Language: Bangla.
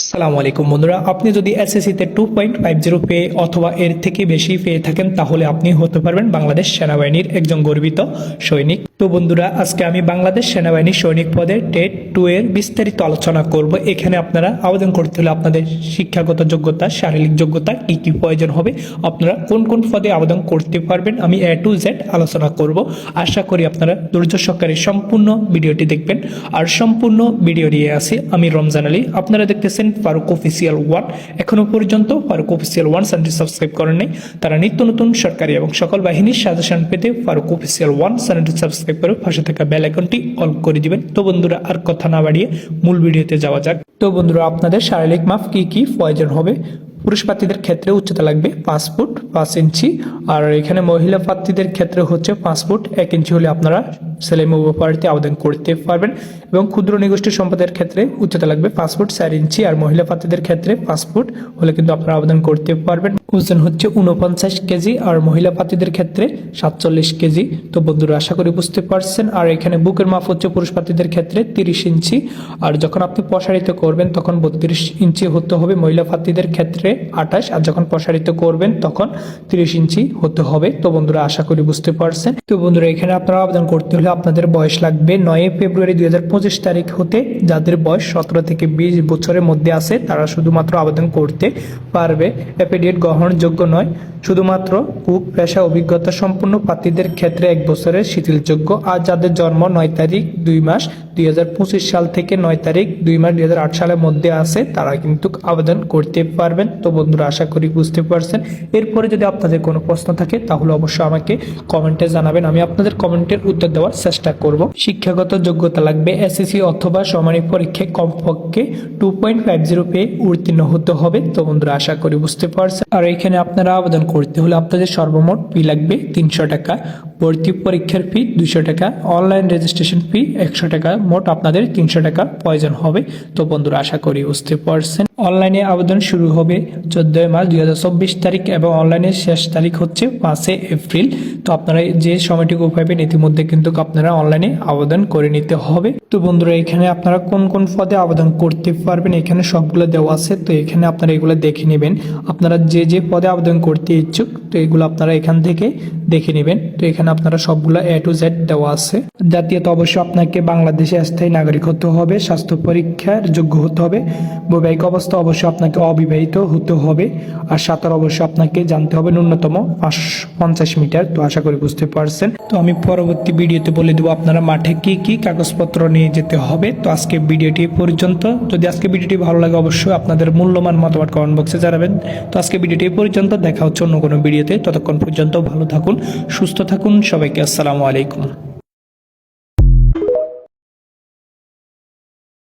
আসসালামু আলাইকুম বন্ধুরা, আপনি যদি এসএসসিতে টু পয়েন্ট ফাইভ জিরো পেয়ে অথবা এর থেকে বেশি পেয়ে থাকেন, তাহলে আপনি হতে পারবেন বাংলাদেশ সেনাবাহিনীর একজন গর্বিত সৈনিক। তো বন্ধুরা, আজকে আমি বাংলাদেশ সেনাবাহিনীর সৈনিক পদে টেট টু এর বিস্তারিত আলোচনা করব। এখানে আপনারা আবেদন করতে হলে আপনাদের শিক্ষাগত যোগ্যতা, শারীরিক যোগ্যতা, কী কী প্রয়োজন হবে, আপনারা কোন কোন পদে আবেদন করতে পারবেন, আমি এ টু জেড আলোচনা করব। আশা করি আপনারা ধৈর্য সহকারে সম্পূর্ণ ভিডিওটি দেখবেন। আর সম্পূর্ণ ভিডিও নিয়ে আসি, আমি রমজান আলী। আপনারা দেখতেছেন ফারুক অফিসিয়াল ওয়ান। এখনও পর্যন্ত ফারুক অফিসিয়াল ওয়ান চ্যানেলটি সাবস্ক্রাইব করেন নাই তারা নিত্য নতুন সরকারি এবং সকল বাহিনীর সাজেশন পেতে ফারুক অফিসিয়াল ওয়ান চ্যানেলটি সাবস্ক্রাইব করে পাশে থাকা বেল আইকনটি অল করে দিবেন। তো বন্ধুরা, আর কথা না বাড়িয়ে মূল ভিডিওতে যাওয়া যাক। তো বন্ধুরা, আপনাদের শারীরিক মাপ কি কি প্রয়োজন হবে? পুরুষ প্রার্থীদের ক্ষেত্রে উচ্চতা লাগবে পাঁচ ফুট পাঁচ ইঞ্চি, আর এখানে মহিলা প্রার্থীদের ক্ষেত্রে হচ্ছে পাঁচ ফুট এক ইঞ্চি হলে আপনারা সেলাই মুভ প্রার্থী আবেদন করতে পারবেন এবং ক্ষুদ্র নিগোষ্ঠী সম্পদের ক্ষেত্রে উচ্চতা লাগবে ফুট চার ইঞ্চি আর মহিলা প্রার্থীদের ক্ষেত্রে ফুট হলে কিন্তু আপনারা আবেদন করতে পারবেন। ওজন হচ্ছে উনপঞ্চাশ কেজি আর মহিলা প্রার্থীদের ক্ষেত্রে সাতচল্লিশ কেজি। তো বন্ধুরা, আশা করি বুঝতে পারছেন। আর এখানে বুকের মাপ হচ্ছে পুরুষ প্রার্থীদের ক্ষেত্রে তিরিশ ইঞ্চি। আর যখন আপনি প্রসারিত করবেন, তখন বত্রিশ ইঞ্চি হতে হবে মহিলা প্রার্থীদের ক্ষেত্রে আঠাশ। আর যখন প্রসারিত করবেন, তখন তিরিশ ইঞ্চি হতে হবে। তো বন্ধুরা, আশা করি বুঝতে পারছেন। তো বন্ধুরা, এখানে আপনারা আবেদন করতে হলে আপনাদের বয়স লাগবে নয় ফেব্রুয়ারি দু হাজার পঁচিশ তারিখ হতে। যাদের বয়স সতেরো থেকে বিশ বছরের মধ্যে আছে, তারা শুধুমাত্র আবেদন করতে পারবে। অ্যাপিডিয়েট গ্রহণযোগ্য নয়। শুধুমাত্র কুক পেশা অভিজ্ঞতা সম্পন্ন প্রার্থীদের ক্ষেত্রে এক বছরের শিথিলযোগ্য। আর যাদের জন্ম নয় তারিখ দুই মাস দুই হাজার পঁচিশ সাল থেকে নয় তারিখ, দুই মাস দুই সালের মধ্যে আছে, তারা কিন্তু আবেদন করতে পারবেন। তো বন্ধুরা, আশা করি বুঝতে পারছেন। এরপরে যদি আপনাদের কোনো প্রশ্ন থাকে, তাহলে অবশ্যই আমাকে কমেন্টে জানাবেন। আমি আপনাদের কমেন্টের উত্তর দেওয়ার চেষ্টা করব। শিক্ষাগত যোগ্যতা লাগবে এসএসসি অথবা সমানিক পরীক্ষায় কমপক্ষে টু পয়েন্ট ফাইভ জিরো পেয়ে উত্তীর্ণ হতে হবে। তো বন্ধুরা, আশা করি বুঝতে পারছেন। আর এখানে আপনারা আবেদন করতে হলে আপনাদের সর্বমোট ফি লাগবে তিনশো টাকা। ভর্তি পরীক্ষার ফি দুশো টাকা। অনলাইন রেজিস্ট্রেশন ফি একশো টাকা। মোট আপনাদের তিনশো টাকা প্রয়োজন হবে। তো বন্ধুরা আশা করি বুঝতে পারছেন। অনলাইনে আবেদন শুরু হবে চোদ্দই মার্চ দুই হাজার চব্বিশ তারিখ এবং অনলাইনের শেষ তারিখ হচ্ছে পাঁচই এপ্রিল। তো আপনারা যে সময়টুকু পাবেন ইতিমধ্যে কিন্তু আপনারা অনলাইনে আবেদন করে নিতে হবে। তো বন্ধুরা, এখানে আপনারা কোন কোন পদে আবেদন করতে পারবেন, এখানে সবগুলো দেওয়া আছে। তো এখানে আপনারা এগুলো দেখে নেবেন। আপনারা যে যে পদে আবেদন করতে ইচ্ছুক, তো এগুলো আপনারা এখান থেকে দেখে নেবেন। তো এখানে আপনারা সবগুলো এ টু জেড দেওয়া আছে। জাতীয়তা অবশ্যই আপনাকে বাংলাদেশে স্থায়ী নাগরিক হতে হবে, স্বাস্থ্য পরীক্ষার যোগ্য হতে হবে, বৈবাহিক অবস্থা অবশ্যই আপনাকে অবিবাহিত হতে হবে। আর সাঁতার অবশ্যই আপনাকে জানতে হবে ন্যূনতম পঞ্চাশ মিটার। তো আশা করি বুঝতে পারছেন। তো আমি পরবর্তী ভিডিওতে বলে দেবো আপনারা মাঠে কি কি কাগজপত্র নিয়ে যেতে হবে। তো আজকে ভিডিওটি পর্যন্ত। যদি আজকে ভিডিওটি ভালো লাগে অবশ্যই আপনাদের মূল্যবান মতামত কমেন্ট বক্সে জানাবেন। তো আজকে ভিডিওটি পর্যন্ত। দেখা হচ্ছে অন্য কোনো ভিডিওতে। ততক্ষণ পর্যন্ত ভালো থাকুন, সুস্থ থাকুন। সবাইকে আসসালামু আলাইকুম।